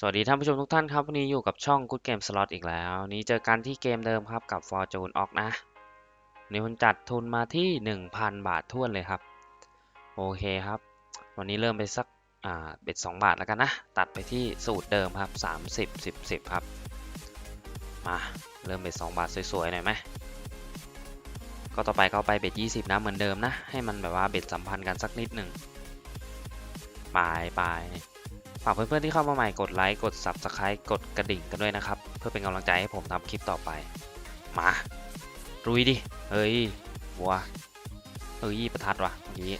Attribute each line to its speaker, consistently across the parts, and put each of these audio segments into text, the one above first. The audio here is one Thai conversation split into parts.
Speaker 1: สวัสดีท่านผู้ชมทุกท่านครับ วันนี้อยู่กับช่อง Good Game Slot อีกแล้ว นี้เจอกันที่เกมเดิมครับกับ Fortune Ox นะนี่ผมจัดทุนมาที่ 1,000 บาทท้วนเลยครับ โอเคครับ วันนี้เริ่มไปสักอ่าเบ็ด2บาทแล้วกันนะ ตัดไปที่สูตรเดิมครับ 30 10 10 ครับ มาเริ่มเบ็ด2บาทสวยๆหน่อยไหมก็ต่อไปก็ไปเบ็ด20 นะเหมือนเดิมนะ ให้มันแบบว่าเบ็ดสัมพันธ์กันสักนิดหนึ่งปลายปลาย ฝากเพื่อนๆที่เข้ามาใหม่กดไลค์กด Subscribe กดกระดิ่งกันด้วยนะครับ เพื่อเป็นกำลังใจให้ผมทำคลิปต่อไป มารุยดิ เฮ้ยวัวเฮ้ยประทัดวะเมื่อกี้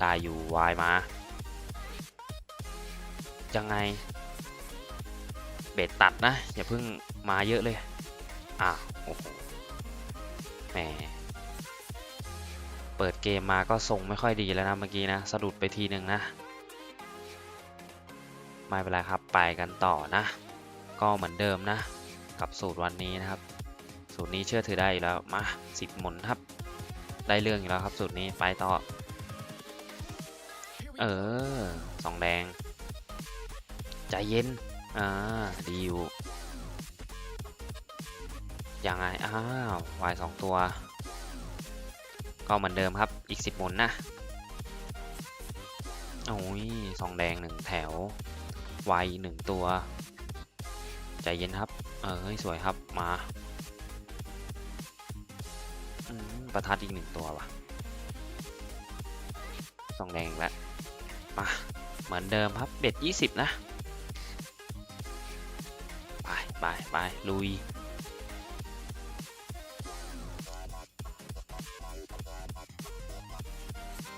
Speaker 1: ได้อยู่วายมา ยังไง เบ็ดตัดนะ อย่าเพิ่งมาเยอะเลยอะโอ้โหแหมเปิดเกมมาก็ทรงไม่ค่อยดีแล้วนะเมื่อกี้นะ สะดุดไปทีหนึ่งนะ ไม่เป็นไรครับไปกันต่อนะ ก็เหมือนเดิมนะ กับสูตรวันนี้นะครับ สูตรนี้เชื่อถือได้อยู่แล้วมาสิบหมุนครับ ได้เรื่องอยู่แล้วครับ สูตรนี้ไปต่อ เออสองแดงใจเย็นอ่าดีอยู่ยังไงอ้าววายสองตัว ก็เหมือนเดิมครับอีกสิบหมุนนะโอ้ยสองแดงหนึ่งแถว ไวหนึ่งตัว ใจเย็นครับ เออเฮ้ยสวยครับมาอประทัดอีกหนึ่งตัวว่ะสองแดงแล้วมาเหมือนเดิมครับเบ็ดยี่สิบนะ ไปไปไปลุย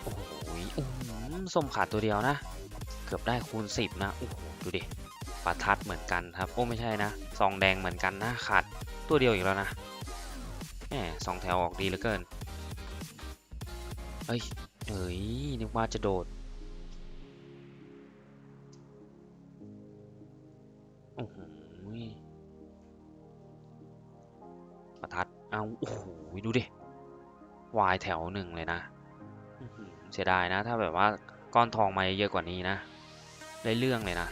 Speaker 1: โอ้โหอื้อหือส้มขาดตัวเดียวนะ เกือบได้คูณ 10 นะ โอ้โห ดูดิประทัดเหมือนกันครับ โอ้ไม่ใช่นะซองแดงเหมือนกันนะขาดตัวเดียวอีกแล้วนะแหมสองแถวออกดีเหลือเกินเอ้ยเอ้ยนึกว่าจะโดด โอ้โหประทัด เอาโอ้โหดูดิวายแถวหนึ่งเลยนะ เสียดายนะ ถ้าแบบว่าก้อนทองมาเยอะกว่านี้นะ ได้เรื่องเลยนะ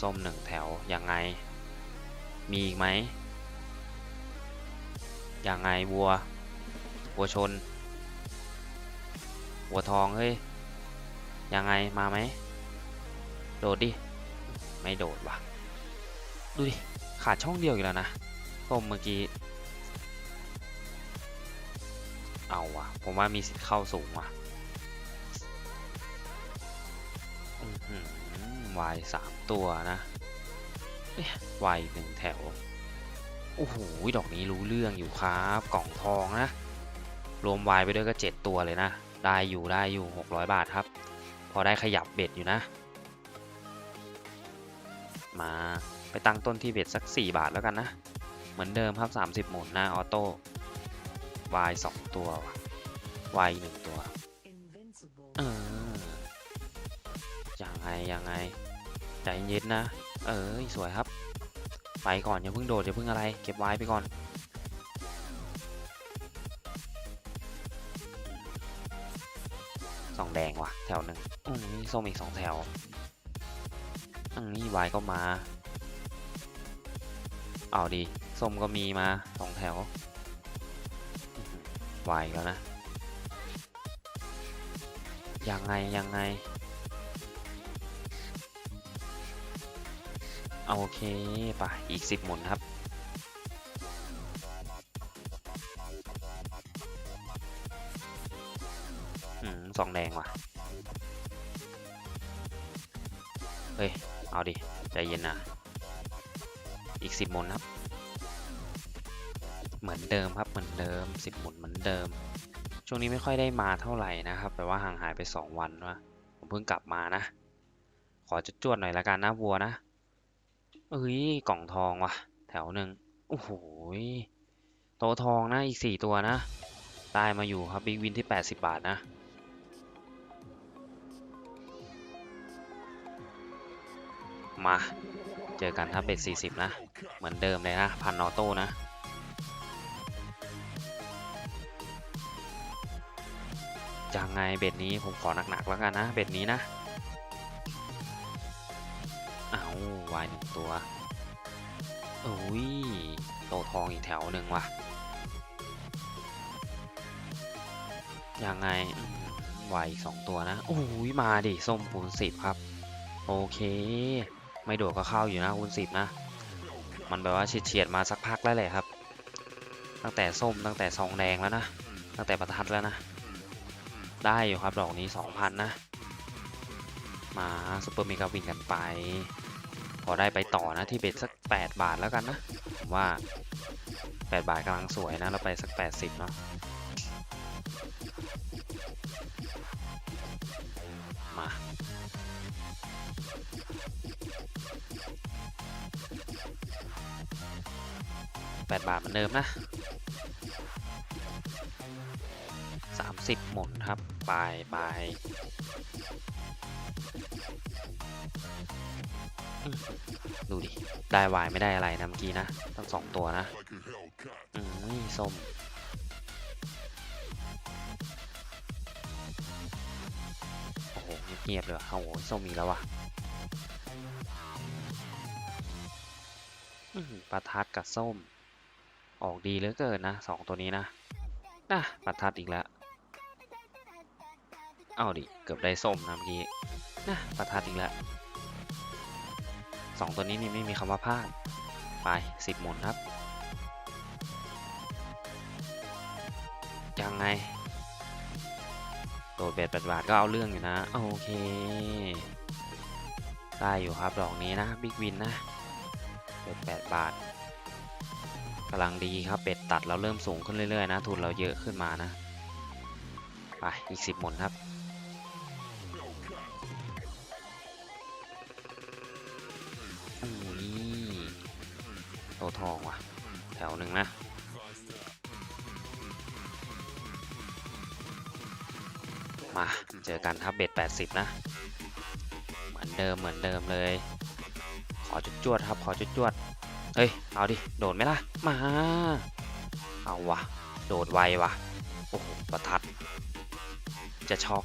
Speaker 1: ส้มหนึ่งแถวยังไง มีอีกไหมยังไงวัว วัวชน วัวทองเฮ้ยยังไงมาไหมโดดดิ ไม่โดดว่ะ ดูดิ ขาดช่องเดียวอีกแล้วนะส้มเมื่อกี้ เอาว่ะ ผมว่ามีสิทธิ์เข้าสูงว่ะ วายสามตัวนะเอ๊ะวายหนึ่งแถว โอ้โห ดอกนี้รู้เรื่องอยู่ครับ กล่องทองนะ รวมวายไปด้วยก็เจ็ดตัวเลยนะ ได้อยู่ได้อยู่หกร้อยบาทครับ พอได้ขยับเบ็ดอยู่นะ มาไปตั้งต้นที่เบ็ดสัก 4 บาทแล้วกันนะ เหมือนเดิมครับ 30 หมุนหน้าออโต้วายสองตัวว่ะวายหนึ่งตัว เออยังไงยังไง ใจเย็นนะ เออสวยครับ ไปก่อนอย่าเพิ่งโดดอย่าเพิ่งอะไร เก็บไว้ไปก่อน สองแดงว่ะ แถวหนึ่งอืมนี่ส้มอีกสองแถวอันนี้วายก็มา เอาดีส้มก็มีมาสองแถวอื้อหือวายแล้วนะ ยังไงยังไง โอเคไปอีกสิบหมุนครับ อืมสองแดงว่ะ เฮ้ย เอาดิ ใจเย็นนะ อีกสิบหมุนครับ เหมือนเดิมครับ เหมือนเดิมสิบหมุนเหมือนเดิม ช่วงนี้ไม่ค่อยได้มาเท่าไหร่นะครับแปลว่าห่างหายไปสองวันวะผมเพิ่งกลับมานะ ขอจุดจวดหน่อยละกันนะวัวนะ เอ้ยกล่องทองว่ะ แถวหนึ่งโอ้โหโตทองนะอีกสี่ตัวนะ ได้มาอยู่ครับบิ๊กวินที่80บาทนะมาเจอกันครับเบ็ด40 นะ เหมือนเดิมเลยนะ พันออโต้นะ ยังไงเบ็ดนี้ผมขอหนักๆแล้วกันนะ เบ็ดนี้นะ วายหนึ่งตัวอุ้ยโตทองอีกแถวหนึ่งว่ะ ยังไงวายอีกสองตัวนะโอ้ยมาดิส้มคูณสิบครับ โอเค ไม่โดดก็เข้าอยู่นะคูณสิบนะ มันแบบว่าเฉียดมาสักพักแล้วแหละครับ ตั้งแต่ส้มตั้งแต่ซองแดงแล้วนะ ตั้งแต่ประทัดแล้วนะ ได้อยู่ครับดอกนี้สองพันนะ มาซูเปอร์เมกาวินกันไป พอได้ไปต่อนะที่เบ็ดสัก 8 บาทแล้วกันนะ ผมว่า 8 บาทกำลังสวยนะ เราไปสัก 80 เนาะมา8บาทเหมือนเดิมนะ 30 หมุนครับไปไป ดูดิ ได้วายไม่ได้อะไรนะเมื่อกี้นะ ทั้งสองตัวนะ อืมนี่ส้มโอ้โหเงียบเลยโอ้โหส้มมีแล้วว่ะประทัดกับส้ม ออกดีเหลือเกินนะสองตัวนี้นะนะประทัดอีกแล้ว เอาดิ เกือบได้ส้มนะเมื่อกี้นะประทัดอีกแล้ว สองตัวนี้นี่ไม่มีคำว่าพลาด ไปสิบหมุนครับ ยังไง โดดเบ็ดแปดบาทก็เอาเรื่องอยู่นะ โอเค ได้อยู่ครับดอกนี้นะ บิ๊กวินนะเบ็ดแปดบาทกำลังดีครับเบ็ดตัดเราเริ่มสูงขึ้นเรื่อยๆนะ ทุนเราเยอะขึ้นมานะ ไป อีกสิบหมุนครับ โตทองว่ะ แถวหนึ่งนะมาเจอกันครับเบ็ด80 นะ เหมือนเดิมเหมือนเดิมเลย ขอจุดจวดครับขอจุดจวดเฮ้ย เอาดิ โดดไหมล่ะ มา เอาวะ โดดไววะโอ้โห ประทัด จะช็อก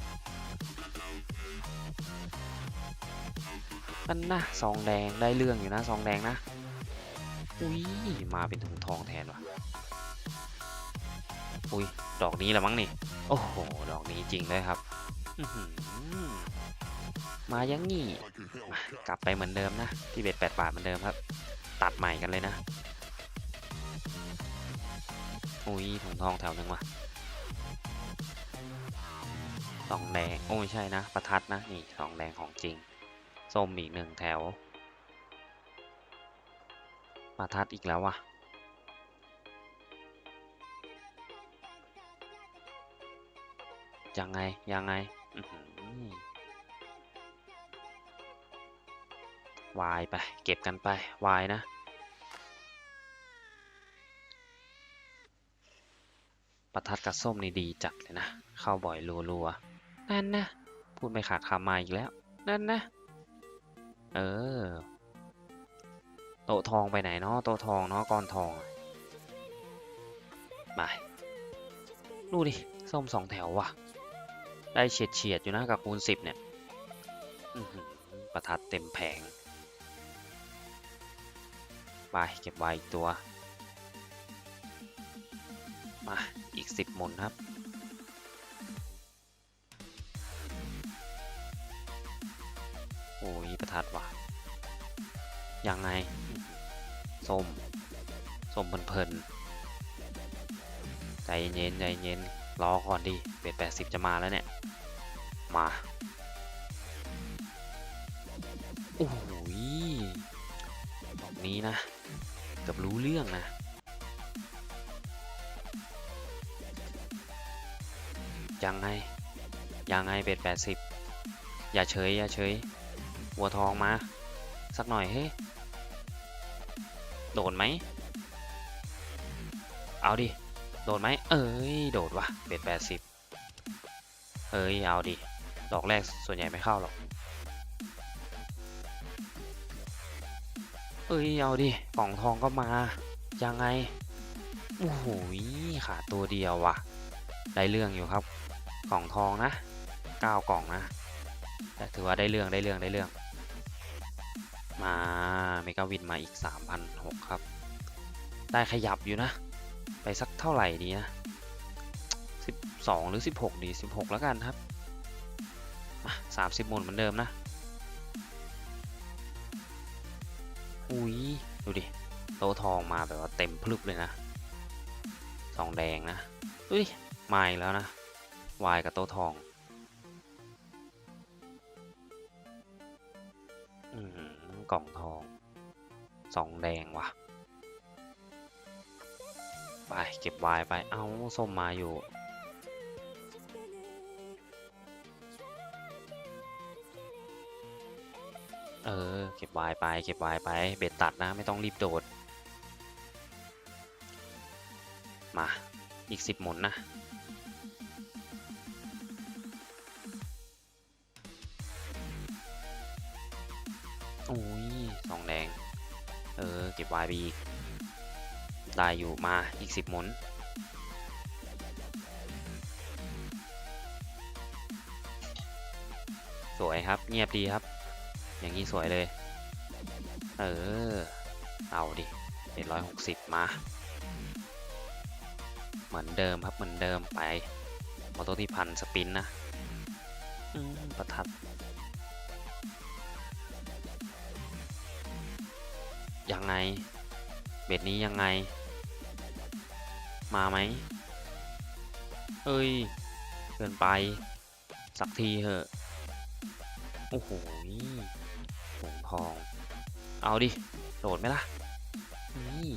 Speaker 1: นั่นนะซองแดงได้เรื่องอยู่นะซองแดงนะ อุ้ยมาเป็นถุงทองแทนว่ะ อุ้ยดอกนี้แหละมั้งนี่ โอ้โห ดอกนี้จริงเลยครับ มายังงี้ กลับไปเหมือนเดิมนะ ที่เบ็ดแปดบาทเหมือนเดิมครับ ตัดใหม่กันเลยนะ อุ้ยถุงทองแถวหนึ่งว่ะสองแดง โอ้ไม่ใช่นะ ประทัดนะ นี่สองแดงของจริง ส้มอีกหนึ่งแถว ประทัดอีกแล้วว่ะ ยังไง ยังไงวายไป เก็บกันไป วายนะ ประทัดกับส้มนี่ดีจัดเลยนะ เข้าบ่อยรัวๆ นั่นนะ พูดไม่ขาดคำมาอีกแล้ว นั่นนะ เออ โตทองไปไหนเนาะโตทองเนาะก้อนทองอะไปดูดิส้มสองแถวว่ะ ได้เฉียดเฉียดอยู่นะกับคูณสิบเนี่ยประทัดเต็มแผงไปเก็บไว้อีกตัว มาอีกสิบหมุนครับโอ้ยประทัดว่ะยังไง ส้ม ส้มเพลินๆใจเย็นใจเย็นรอก่อนดิเบ็ดแปดสิบจะมาแล้วเนี่ย มาโอ้โหยดอกนี้นะเกือบรู้เรื่องนะยังไงยังไงเบ็ดแปดสิบอย่าเฉยอย่าเฉยวัวทองมา สักหน่อยเฮ้ โดดไหม เอาดิ โดดไหม เอ้ย โดดว่ะเบ็ดแปดสิบเอ้ย เอาดิ ดอกแรกส่วนใหญ่ไม่เข้าหรอก เอ้ย เอาดิ กล่องทองก็มา ยังไง โอ้โหขาดตัวเดียวว่ะ ได้เรื่องอยู่ครับ กล่องทองนะเก้ากล่องนะ ถือว่าได้เรื่อง ได้เรื่อง ได้เรื่อง มาเมกาวินมาอีก 3,006ครับ ได้ขยับอยู่นะ ไปสักเท่าไหร่ดีนะ 12 หรือ 16 ดี 16 แล้วกันครับมา30หมุนเหมือนเดิมนะอุ้ยดูดิโตทองมาแบบว่าเต็มพลึบเลยนะสองแดงนะอุ้ยมาอีกแล้วนะวายกับโตทอง กล่องทองสองแดงว่ะ ไปเก็บวายไปเอาส้มมาอยู่เออ เก็บวายไป เก็บวายไป เบ็ดตัดนะ ไม่ต้องรีบโดด มา อีกสิบหมุนนะ ยสองแดง เออ เก็บวายบีได้อยู่มาอีกสิบหมุนสวยครับเงียบดีครับ อย่างนี้สวยเลย เออ เอาดิเป็นร้อยหกสิบมา เหมือนเดิมครับเหมือนเดิมไปมอโตที่พันสปินนะประทัด ไง เบ็ดนี้ยังไง มาไหมเอ้ยเกินไป สักทีเหอะ โอ้โหถุงทอง เอาดิ โดดไหมล่ะ นี่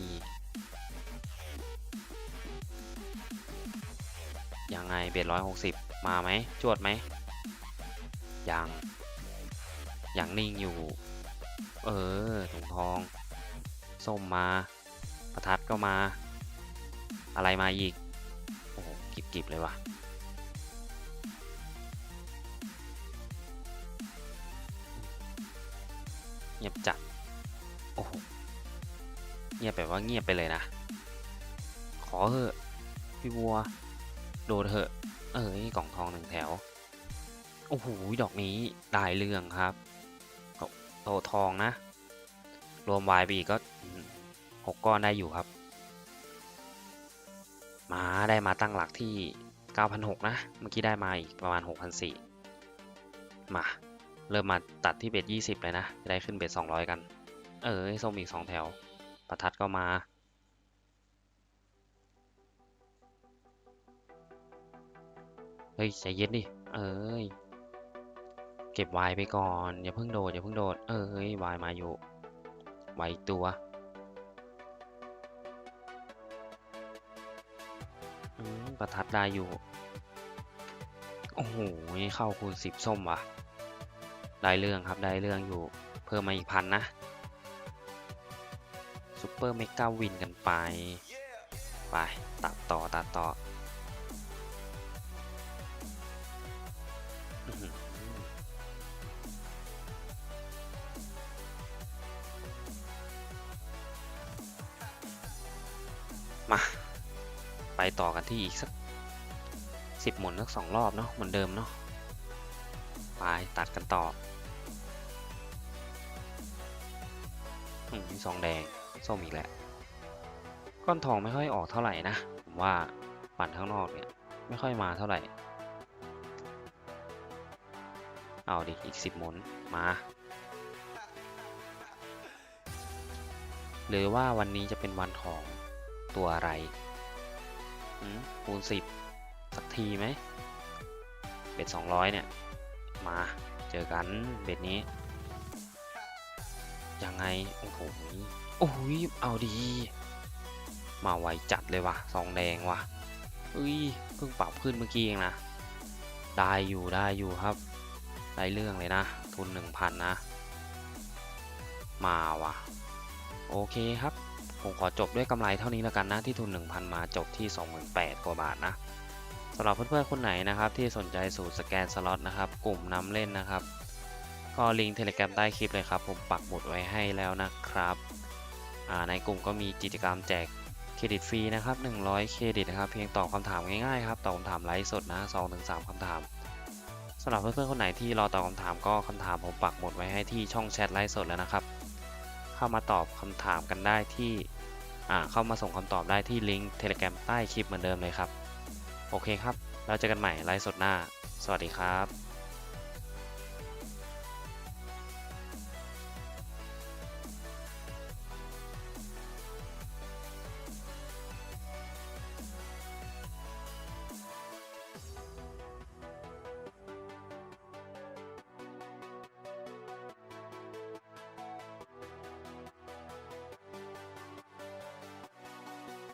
Speaker 1: ยังไงเบ็ดร้อยหกสิบมาไหม จวดไหม ยัง ยังนิ่งอยู่ เออถุงทอง ส้มมา ประทัดก็มา อะไรมาอีก โอ้โหกิบๆเลยว่ะเงียบจัด โอ้โห เงียบแบบว่าเงียบไปเลยนะ ขอเหอะ พี่บัว โดดเหอะ เอ้ยกล่องทองหนึ่งแถว โอ้โห ดอกนี้ได้เรื่องครับโตโตทองนะ รวมวายไปอีกก็ อืมหกก้อนได้อยู่ครับ มาได้มาตั้งหลักที่ 9,600 นะ เมื่อกี้ได้มาอีกประมาณ 6,400 มา เริ่มมาตัดที่เบ็ด20 เลยนะ จะได้ขึ้นเบ็ด200 กัน เออส้มอีก 2 แถว ประทัดก็มาเฮ้ยใจเย็นดิ เอ้ย เก็บวายไปก่อน อย่าเพิ่งโดด อย่าเพิ่งโดด เอ้ยวายมาอยู่ ไวตัว ประทัดได้อยู่ โอ้โหเข้าคูณสิบส้มว่ะ ได้เรื่องครับได้เรื่องอยู่ เพิ่มมาอีกพันนะซูเปอร์เมกาวินกันไป ไป ตัดต่อตัดต่อ ต่อกันที่อีกสักสิบหมุนสักสองรอบเนาะเหมือนเดิมเนาะไปตัดกันต่ออืมมีสองแดงส้มอีกแล้วก้อนทองไม่ค่อยออกเท่าไหร่นะผมว่าปั่นข้างนอกเนี่ยไม่ค่อยมาเท่าไหร่ เอาดิอีกสิบหมุนมา หรือว่าวันนี้จะเป็นวันของตัวอะไร คูณสิบสักทีไหมเบ็ดสองร้อยเนี่ย มาเจอกันเบ็ดนี้ ยังไง โอ้โหโอ้ยเอาดี มาไวจัดเลยว่ะสองแดงว่ะเอ้ยเพิ่งปรับขึ้นเมื่อกี้เองนะ ได้อยู่ได้อยู่ครับได้เรื่องเลยนะ ทุนหนึ่งพันนะ มาว่ะโอเคครับ ผมขอจบด้วยกำไรเท่านี้แล้วกันนะที่ทุน 1,000 มาจบที่ 28,000กว่าบาทนะสำหรับเพื่อนๆคนไหนนะครับที่สนใจสูตรสแกนสล็อตนะครับกลุ่มนำเล่นนะครับก็ลิงก์เทเลกรมใต้คลิปเลยครับ ผมปักหมุดไว้ให้แล้วนะครับในกลุ่มก็มีกิจกรรมแจกเครดิตฟรีนะครับ 100 เครดิตนะครับ เพียงตอบคำถามง่ายๆครับ ตอบคำถามไลฟ์สดนะ 2-3 คำถามสำหรับเพื่อนๆคนไหนที่รอตอบคำถามก็คำถามผมปักหมุดไว้ให้ที่ช่องแชทไลฟ์สดแล้วนะครับ เข้ามาตอบคำถามกันได้ที่ เข้ามาส่งคำตอบได้ที่ลิงก์ Telegram ใต้คลิปเหมือนเดิมเลยครับ โอเคครับ เราเจอกันใหม่ไลฟ์สดหน้า สวัสดีครับ